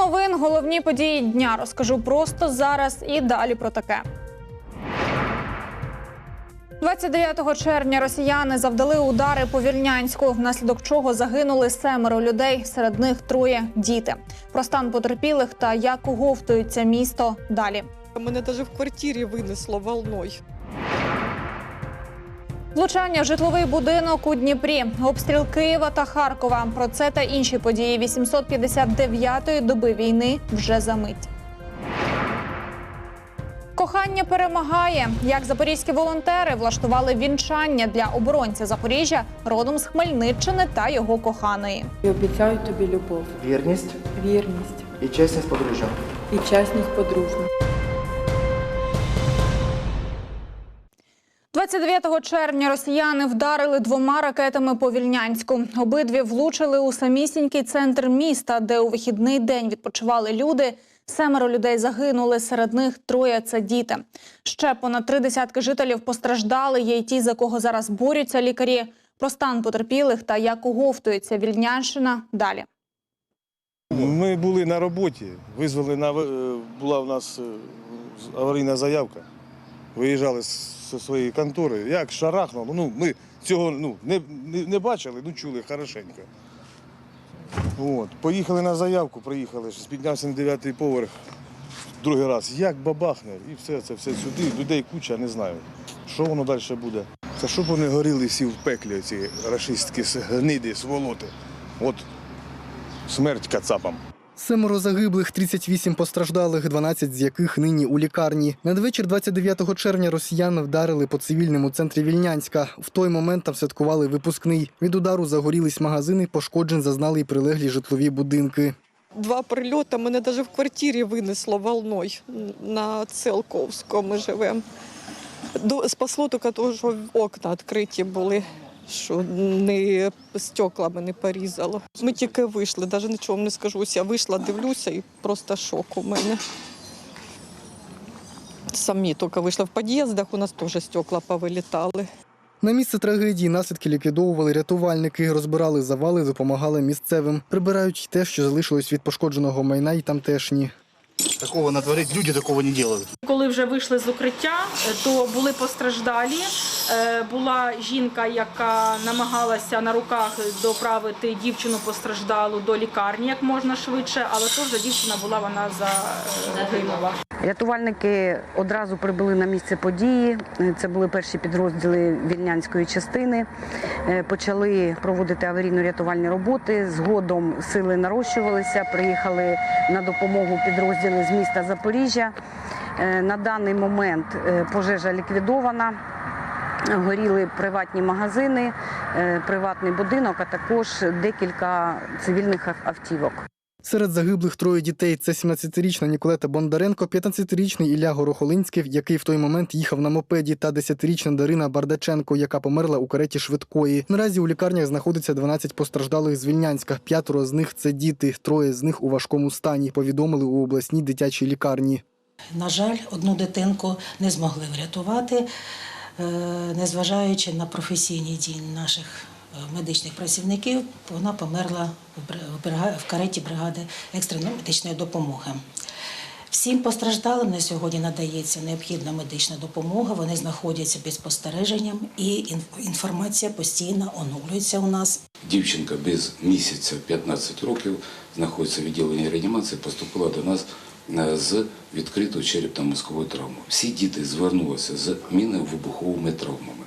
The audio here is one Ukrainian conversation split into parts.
Новин, головні події дня розкажу просто зараз і далі про таке. 29 червня росіяни завдали удари по Вільнянську, внаслідок чого загинули семеро людей, серед них троє діти. Про стан потерпілих та як оговтується місто далі. Мене навіть в квартирі винесло волною. Влучання в житловий будинок у Дніпрі, обстріл Києва та Харкова. Про це та інші події 859-ї доби війни вже за мить. Кохання перемагає. Як запорізькі волонтери влаштували вінчання для оборонця Запоріжжя родом з Хмельниччини та його коханої. І обіцяю тобі любов, Вірність вірність і чесність подружжя. і чесність подружню. 29 червня росіяни вдарили двома ракетами по Вільнянську. Обидві влучили у самісінький центр міста, де у вихідний день відпочивали люди. Семеро людей загинули, серед них троє це діти. Ще понад три десятки жителів постраждали. Є й ті, за кого зараз борються лікарі. Про стан потерпілих та як оговтується Вільнянщина далі. Ми були на роботі, визвали на е, була в нас е, аварійна заявка. Виїжджали зі своєї контори. Як шарахнуло. Ну, ми цього ну, не, не, не бачили, ну чули хорошенько. От. Поїхали на заявку, приїхали, піднявся на дев'ятий поверх. Другий раз, як бабахне, і все це все сюди. Людей куча, не знаю. Що воно далі буде? Це щоб вони горіли всі в пеклі, ці рашистські гниди, сволоти. От смерть кацапам. Семеро загиблих, 38 постраждалих, 12 з яких нині у лікарні. Надвечір 29 червня росіяни вдарили по цивільному центрі Вільнянська. В той момент там святкували випускний. Від удару загорілись магазини, пошкоджень зазнали й прилеглі житлові будинки. Два прильоти мене навіть в квартирі винесло волною. На Целковському ми живемо. Спасло тільки того, що окна відкриті були, що не стеклами не порізало. Ми тільки вийшли, навіть нічого не скажу. Я вийшла, дивлюся і просто шок у мене. Самі тільки вийшли в під'їздах, у нас теж стекла повилітали. На місце трагедії наслідки ліквідовували рятувальники, розбирали завали, допомагали місцевим. Прибирають те, що залишилось від пошкодженого майна й тамтешні. Такого натворить, люди такого не делают. Коли вже вийшли з укриття, е, то були постраждалі. Е, Була жінка, яка намагалася на руках доправити дівчину постраждалу до лікарні як можна швидше, але теж дівчина була вона загинула. Рятувальники одразу прибули на місце події. Це були перші підрозділи вільнянської частини. Е, Почали проводити аварійно-рятувальні роботи. Згодом сили нарощувалися. Приїхали на допомогу підрозділи з міста Запоріжжя. Е, На даний момент е, пожежа ліквідована. Горіли приватні магазини, е, приватний будинок, а також декілька цивільних автівок. Серед загиблих троє дітей це 17-річна Ніколета Бондаренко, 15-річний Ілля Горохолинський, який в той момент їхав на мопеді, та 10-річна Дарина Бардаченко, яка померла у кареті швидкої. Наразі у лікарнях знаходиться 12 постраждалих з Вільнянська. П'ятеро з них це діти, троє з них у важкому стані. Повідомили у обласній дитячій лікарні. На жаль, одну дитинку не змогли врятувати, е, незважаючи на професійні дії наших медичних працівників, вона померла в кареті бригади екстреної медичної допомоги. Всім постраждалим на сьогодні надається необхідна медична допомога. Вони знаходяться під спостереженням, і ін- інформація постійно оновлюється у нас. Дівчинка без місяця 15 років знаходиться в відділенні реанімації, поступила до нас з відкритою черепно-мозковою травмою. Всі діти звернулися з мінно-вибуховими травмами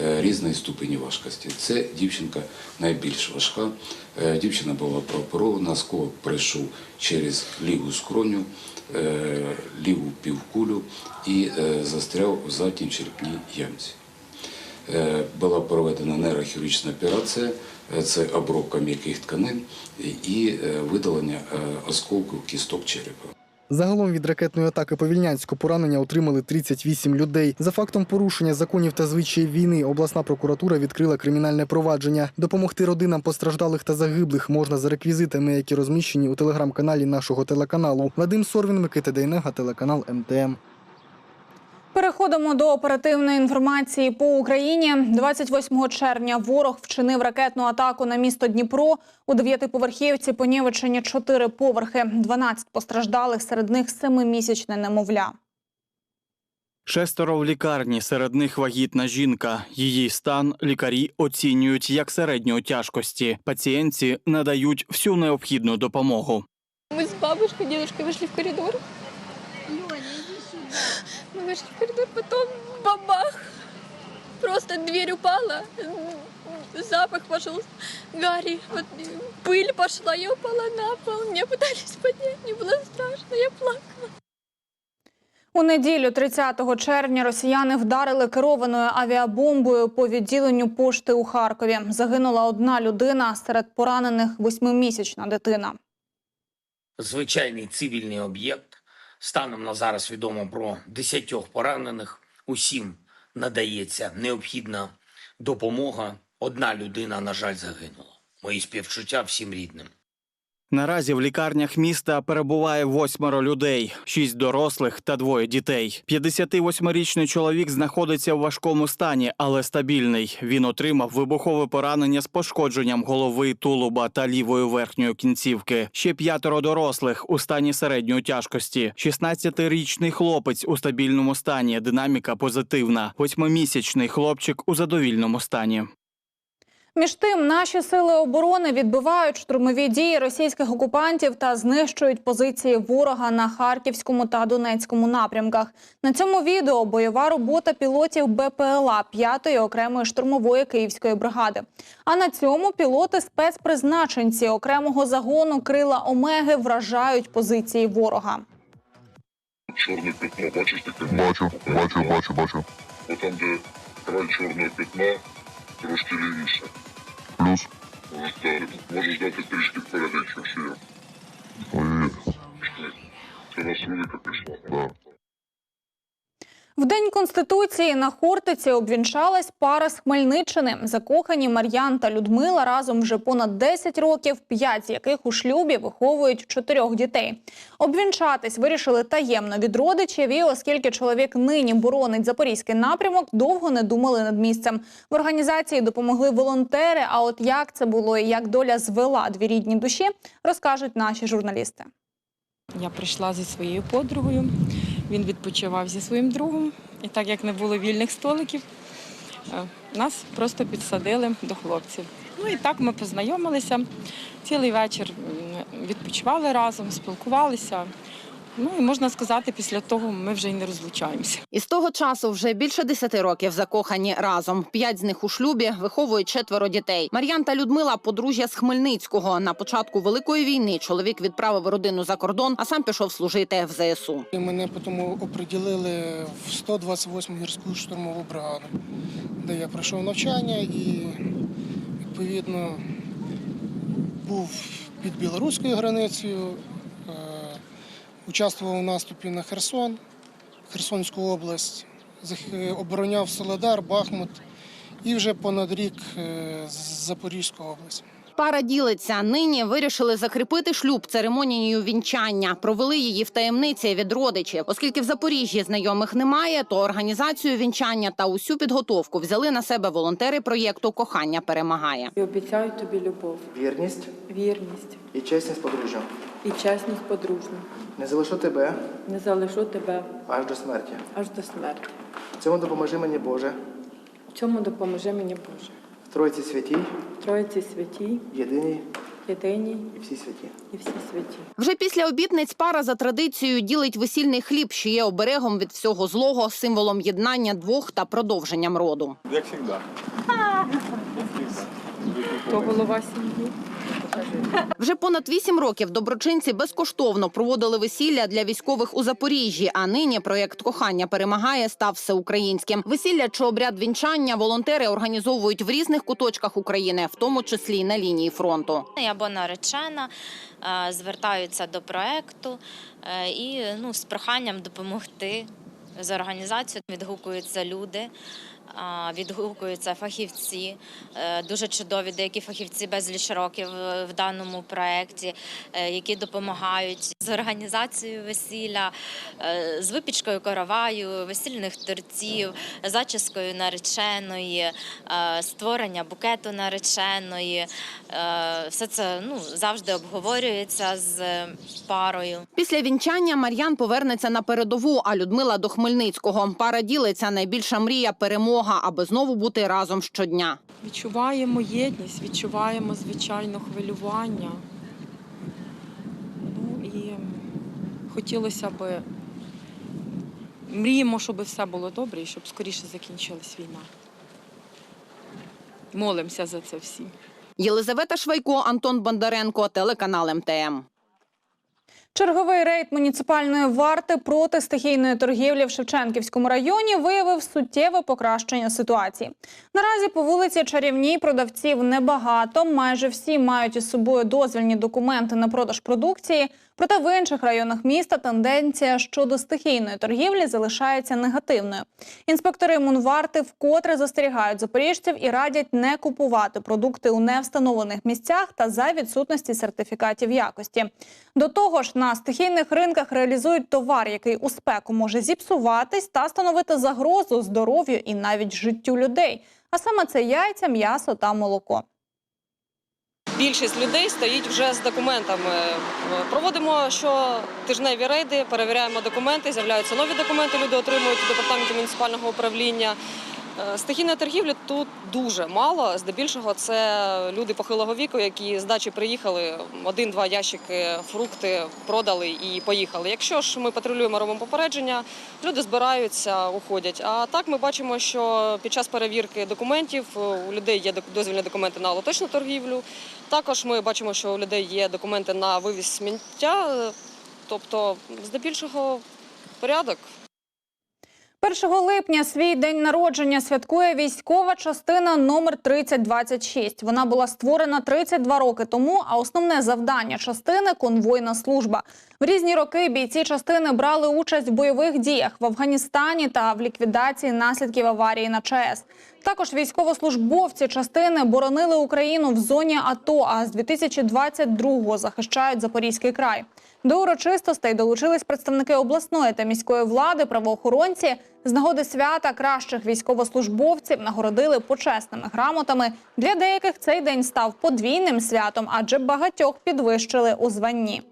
е, різної ступені важкості. Це дівчинка найбільш важка. Е, Дівчина була прооперована, осколок пройшов через ліву скроню, е, ліву півкулю і е, застряв в задній черепній ямці. Е, Була проведена нейрохірургічна операція, е, це обробка м'яких тканин і е, видалення е, осколків кісток черепа. Загалом від ракетної атаки по Вільнянську поранення отримали 38 людей. За фактом порушення законів та звичаїв війни обласна прокуратура відкрила кримінальне провадження. Допомогти родинам постраждалих та загиблих можна за реквізитами, які розміщені у телеграм-каналі нашого телеканалу. Вадим Сорвін, Микита Дейнега, телеканал МТМ Переходимо до оперативної інформації по Україні. 28 червня ворог вчинив ракетну атаку на місто Дніпро. У дев'ятиповерхівці понівечені чотири поверхи. 12 постраждалих, серед них семимісячне немовля. Шестеро в лікарні, серед них вагітна жінка. Її стан лікарі оцінюють як середньої тяжкості. Пацієнтці надають всю необхідну допомогу. Мы с бабушкой, дедушкой вышли в коридор. Мы вышли в коридор, потом бабах. Просто дверь упала, запах пошел, гарри, вот, пыль пошла, я упала на пол. Меня пытались поднять, мне было страшно, я плакала. У неділю, 30 червня, росіяни вдарили керованою авіабомбою по відділенню пошти у Харкові. Загинула одна людина, серед поранених восьмимісячна дитина. звичайний цивільний об'єкт. Станом на зараз відомо про 10 поранених. Усім надається необхідна допомога. Одна людина, на жаль, загинула. Мої співчуття всім рідним. Наразі в лікарнях міста перебуває восьмеро людей, шість дорослих та двоє дітей. 58-річний чоловік знаходиться в важкому стані, але стабільний. Він отримав вибухове поранення з пошкодженням голови, тулуба та лівої верхньої кінцівки. Ще п'ятеро дорослих у стані середньої тяжкості. 16-річний хлопець у стабільному стані. Динаміка позитивна. Восьмимісячний хлопчик у задовільному стані. Між тим, наші сили оборони відбивають штурмові дії російських окупантів та знищують позиції ворога на харківському та донецькому напрямках. На цьому відео бойова робота пілотів БПЛА 5-ї окремої штурмової київської бригади. А на цьому пілоти спецпризначенці окремого загону крила Омеги вражають позиції ворога. Чорне пятно, бачиш таке? Бачу, бачу, бачу, бачу. Отам, де край чорного пятна, трошки лівіше. Плюс? Можеш дати трішки вперед, якщо ще є. Ой. Це у нас велика пішла. Да. В день конституції на Хортиці обвінчалась пара з Хмельниччини. Закохані Мар'ян та Людмила разом вже понад 10 років, п'ять з яких у шлюбі виховують чотирьох дітей. Обвінчатись вирішили таємно від родичів. І оскільки чоловік нині боронить запорізький напрямок, довго не думали над місцем. В організації допомогли волонтери. А от як це було і як доля звела дві рідні душі, розкажуть наші журналісти. Я прийшла зі своєю подругою. Він відпочивав зі своїм другом. І так як не було вільних столиків, е, нас просто підсадили до хлопців. Ну і так ми познайомилися. Цілий вечір відпочивали разом, спілкувалися. Ну і можна сказати, після того ми вже й не розлучаємося. І з того часу вже більше десяти років закохані разом. П'ять з них у шлюбі виховують четверо дітей. Мар'ян та Людмила подружжя з Хмельницького. На початку великої війни чоловік відправив родину за кордон, а сам пішов служити в ЗСУ. І мене потім оприділили в 128 гірську штурмову бригаду, де я пройшов навчання і відповідно був під білоруською границею, участвував у наступі на Херсон, Херсонську область, зах- обороняв Соледар, Бахмут і вже понад рік е, Запорізьку область. Пара ділиться. Нині вирішили закріпити шлюб церемонією вінчання. Провели її в таємниці від родичів. Оскільки в Запоріжжі знайомих немає, то організацію вінчання та усю підготовку взяли на себе волонтери проєкту Кохання перемагає. І обіцяю тобі любов, Вірність вірність і чесність подружжя. і чесність подружню. Не залишу тебе Не залишу тебе аж до смерті. аж до смерті. Цьому допоможи мені Боже, цьому допоможи мені Боже. Тройці святій, Троїці святій, єдиній єдиній і всі святі. і всі святі. Вже після обітниць пара за традицією ділить весільний хліб, що є оберегом від всього злого, символом єднання двох та продовженням роду. Як завжди. то голова сім'ї? Вже понад вісім років доброчинці безкоштовно проводили весілля для військових у Запоріжжі. А нині проєкт кохання перемагає став всеукраїнським. Весілля чи обряд вінчання волонтери організовують в різних куточках України, в тому числі на лінії фронту. Я або наречена звертаються до проекту е, і ну, з проханням допомогти з організацією відгукуються люди. Відгукуються фахівці, е, дуже чудові, деякі фахівці безліч років е, в даному проєкті, е, які допомагають з організацією весілля, з випічкою короваю, весільних тортів, зачіскою нареченої, створення букету нареченої. Все це ну, завжди обговорюється з парою. Після вінчання Мар'ян повернеться на передову, а Людмила до Хмельницького. Пара ділиться найбільша мрія перемога, аби знову бути разом щодня. Відчуваємо єдність, відчуваємо звичайно хвилювання. Ну і хотілося б мріємо, щоб все було добре і щоб скоріше закінчилась війна. Молимося за це всі. Єлизавета Швайко, Антон Бондаренко, телеканал МТМ. Черговий рейд муніципальної варти проти стихійної торгівлі в Шевченківському районі виявив суттєве покращення ситуації. Наразі по вулиці Чарівній продавців небагато. Майже всі мають із собою дозвільні документи на продаж продукції. Проте в інших районах міста тенденція щодо стихійної торгівлі залишається негативною. Інспектори Мунварти вкотре застерігають запоріжців і радять не купувати продукти у невстановлених місцях та за відсутності сертифікатів якості. До того ж, на стихійних ринках реалізують товар, який у спеку може зіпсуватись та становити загрозу здоров'ю і навіть життю людей. А саме це яйця, м'ясо та молоко. Більшість людей стоїть вже з документами. Проводимо щотижневі рейди, перевіряємо документи, з'являються нові документи. Люди отримують у департаменті муніципального управління. Е, Стихійної торгівлі тут дуже мало. Здебільшого це люди похилого віку, які з дачі приїхали, один-два ящики фрукти продали і поїхали. Якщо ж ми патрулюємо, робимо попередження, люди збираються, уходять. А так ми бачимо, що під час перевірки документів у людей є дозвільні документи на лоточну торгівлю. Також ми бачимо, що у людей є документи на вивіз сміття, тобто здебільшого порядок. 1 липня свій день народження святкує військова частина номер 3026. Вона була створена 32 роки тому. А основне завдання частини конвойна служба. В різні роки бійці частини брали участь в бойових діях в Афганістані та в ліквідації наслідків аварії на ЧАЕС. Також військовослужбовці частини боронили Україну в зоні АТО. А з 2022-го захищають Запорізький край. До урочистостей долучились представники обласної та міської влади, правоохоронці. З нагоди свята кращих військовослужбовців нагородили почесними грамотами. Для деяких цей день став подвійним святом, адже багатьох підвищили у званні.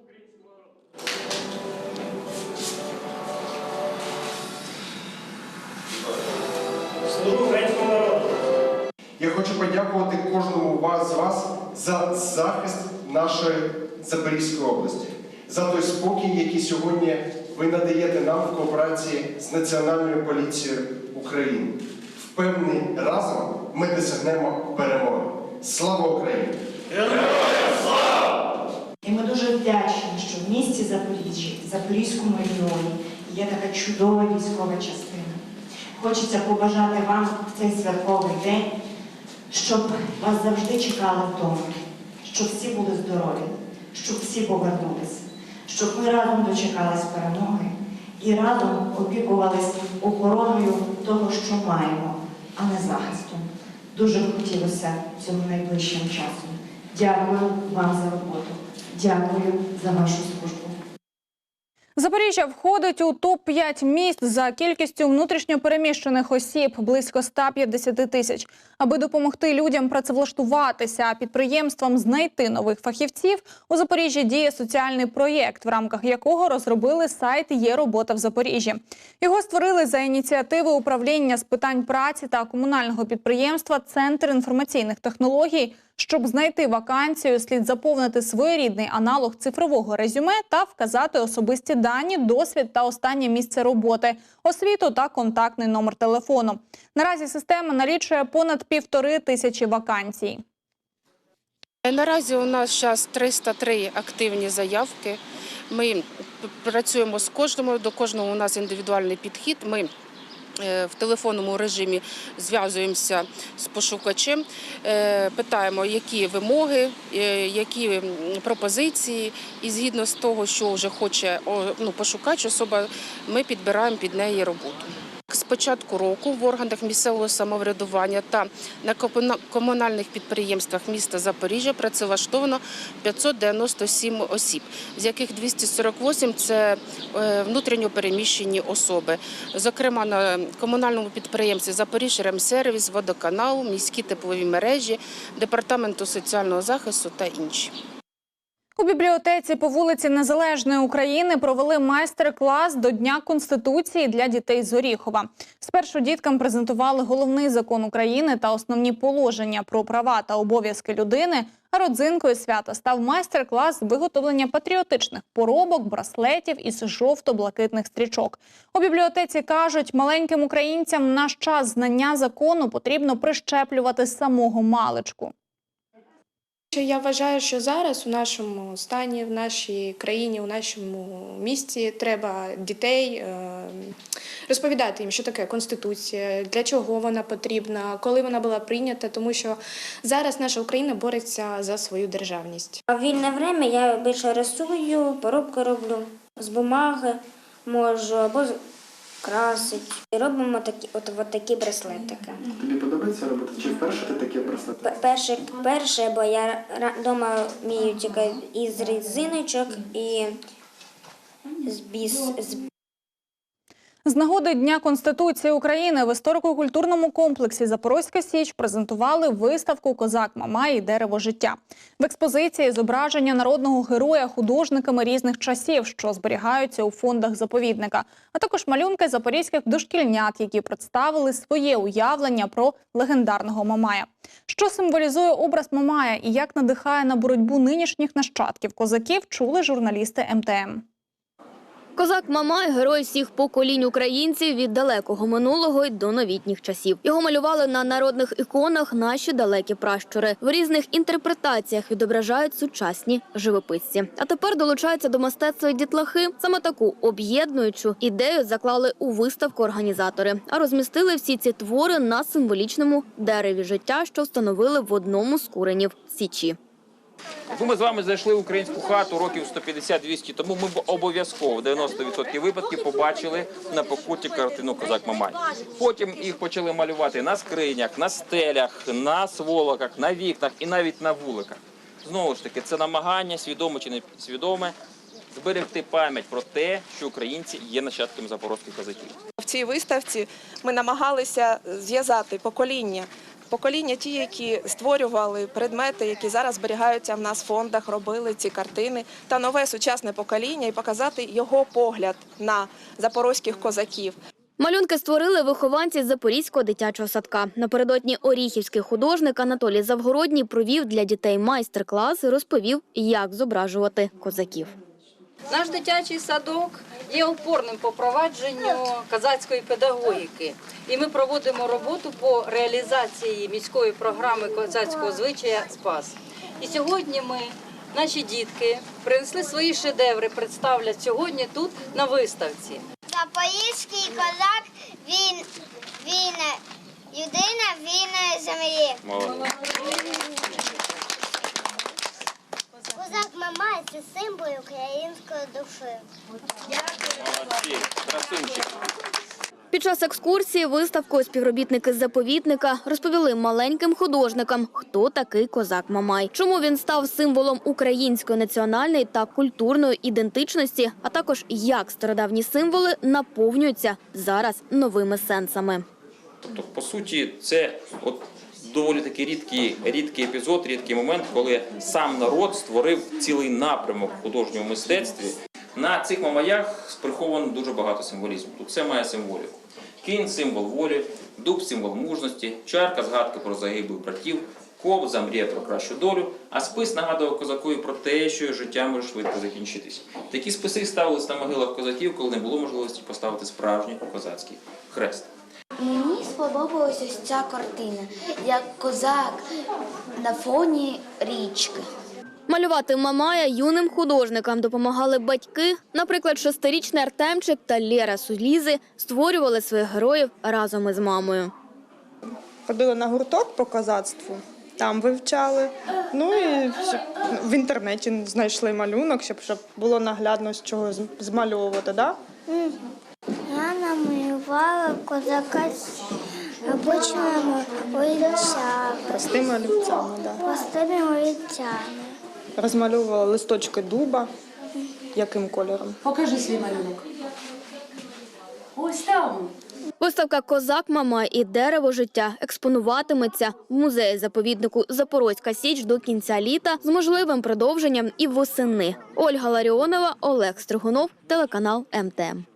Я хочу подякувати кожному з вас за захист нашої Запорізької області, за той спокій, який сьогодні ви надаєте нам в кооперації з Національною поліцією України. Впевнений, разом ми досягнемо перемоги. Слава Україні! І ми дуже вдячні, в місті Запоріжжі, Запорізькому регіоні є така чудова військова частина. Хочеться побажати вам в цей святковий день, щоб вас завжди чекали вдома, щоб всі були здорові, щоб всі повернулися, щоб ми разом дочекались перемоги і разом опікувались охороною того, що маємо, а не захистом. Дуже хотілося цього найближчим часом. Дякую вам за роботу. Дякую за вашу службу. Запоріжжя входить у топ-5 міст за кількістю внутрішньопереміщених осіб близько 150 тисяч. Аби допомогти людям працевлаштуватися, а підприємствам знайти нових фахівців, у Запоріжжі діє соціальний проєкт, в рамках якого розробили сайт Є робота в Запоріжжі. Його створили за ініціативи управління з питань праці та комунального підприємства Центр інформаційних технологій. Щоб знайти вакансію, слід заповнити своєрідний аналог цифрового резюме та вказати особисті дані, досвід та останнє місце роботи, освіту та контактний номер телефону. Наразі система налічує понад півтори тисячі вакансій. Наразі у нас зараз 303 активні заявки. Ми працюємо з кожним, до кожного у нас індивідуальний підхід. Ми е, в телефонному режимі зв'язуємося з пошукачем, е, питаємо, які вимоги, е, які пропозиції, і згідно з того, що вже хоче ну, пошукач, особа, ми підбираємо під неї роботу. З початку року в органах місцевого самоврядування та на комунальних підприємствах міста Запоріжжя працевлаштовано 597 осіб, з яких 248 – це е, внутрішньо переміщені особи. Зокрема, на комунальному підприємстві Запоріжжя-Ремсервіс, водоканал, міські теплові мережі, департаменту соціального захисту та інші. У бібліотеці по вулиці Незалежної України провели майстер-клас до Дня Конституції для дітей з Оріхова. Спершу діткам презентували головний закон України та основні положення про права та обов'язки людини. А родзинкою свята став майстер-клас виготовлення патріотичних поробок, браслетів із жовто-блакитних стрічок. У бібліотеці кажуть, маленьким українцям наш час знання закону потрібно прищеплювати самого маличку. Я вважаю, що зараз у нашому стані, в нашій країні, у нашому місті треба дітей е, розповідати їм, що таке конституція, для чого вона потрібна, коли вона була прийнята, тому що зараз наша Україна бореться за свою державність. А вільне время я більше рисую, поробки роблю з бумаги, можу або красить. І робимо такі, от, от такі браслетики. Тобі подобається робити? Чи вперше ти такі браслети? Перше, перше, бо я вдома вмію тільки із резиночок і з біс. З... З нагоди Дня Конституції України в історико-культурному комплексі Запорозька Січ презентували виставку Козак Мамай і дерево життя. В експозиції зображення народного героя художниками різних часів, що зберігаються у фондах заповідника, а також малюнки запорізьких дошкільнят, які представили своє уявлення про легендарного Мамая. Що символізує образ Мамая і як надихає на боротьбу нинішніх нащадків козаків, чули журналісти МТМ. Козак Мамай герой всіх поколінь українців від далекого минулого й до новітніх часів. Його малювали на народних іконах наші далекі пращури. В різних інтерпретаціях відображають сучасні живописці. А тепер долучаються до мистецтва дітлахи. Саме таку об'єднуючу ідею заклали у виставку організатори, а розмістили всі ці твори на символічному дереві життя, що встановили в одному з куренів січі. Якби ми з вами зайшли в українську хату років 150-200 тому, ми б обов'язково в 90% випадків побачили на покуті картину Козак Мамай. Потім їх почали малювати на скринях, на стелях, на сволоках, на вікнах і навіть на вуликах. Знову ж таки, це намагання, свідоме чи не свідоме, зберегти пам'ять про те, що українці є нащадками запорозьких козаків. В цій виставці ми намагалися зв'язати покоління. Покоління ті, які створювали предмети, які зараз зберігаються в нас в фондах, робили ці картини, та нове сучасне покоління і показати його погляд на запорозьких козаків. Малюнки створили вихованці Запорізького дитячого садка. Напередодні оріхівський художник Анатолій Завгородній провів для дітей майстер-клас і розповів, як зображувати козаків. Наш дитячий садок є опорним по провадженню козацької педагогіки. І ми проводимо роботу по реалізації міської програми козацького звичая Спас. І сьогодні ми, наші дітки, принесли свої шедеври, представлять сьогодні тут на виставці. Запорізький козак він, він людина вільної землі. Козак Мамай це символ української душі. Красунчик. Під час екскурсії виставкою співробітники заповідника розповіли маленьким художникам, хто такий козак Мамай, чому він став символом української національної та культурної ідентичності, а також як стародавні символи наповнюються зараз новими сенсами. Тобто, по суті, це от доволі таки рідкий, рідкий епізод, рідкий момент, коли сам народ створив цілий напрямок в художньому мистецтві. На цих мамаях приховано дуже багато символізму. Тут все має символіку. Кінь символ волі, дуб символ мужності, чарка згадки про загиблих братів, ковза мрія про кращу долю, а спис нагадував козакові про те, що життя може швидко закінчитись. Такі списи ставились на могилах козаків, коли не було можливості поставити справжній козацький хрест. Мені сподобалася ось ця картина, як козак на фоні річки. Малювати Мамая юним художникам допомагали батьки. Наприклад, шестирічний Артемчик та Лєра Сулізи створювали своїх героїв разом із мамою. Ходили на гурток по козацтву, там вивчали. Ну і в інтернеті знайшли малюнок, щоб, щоб було наглядно з чого змальовувати. Да? Я намалювала малювала козака з обичними олівцями, Простими олівцями, да. простими олівцями. Розмальовувала листочки дуба. Яким кольором? Покажи свій малюнок. Ось там. Виставка Козак Мамай і дерево життя експонуватиметься в музеї заповіднику Запорозька Січ до кінця літа з можливим продовженням і восени. Ольга Ларіонова, Олег Стригунов, телеканал МТМ.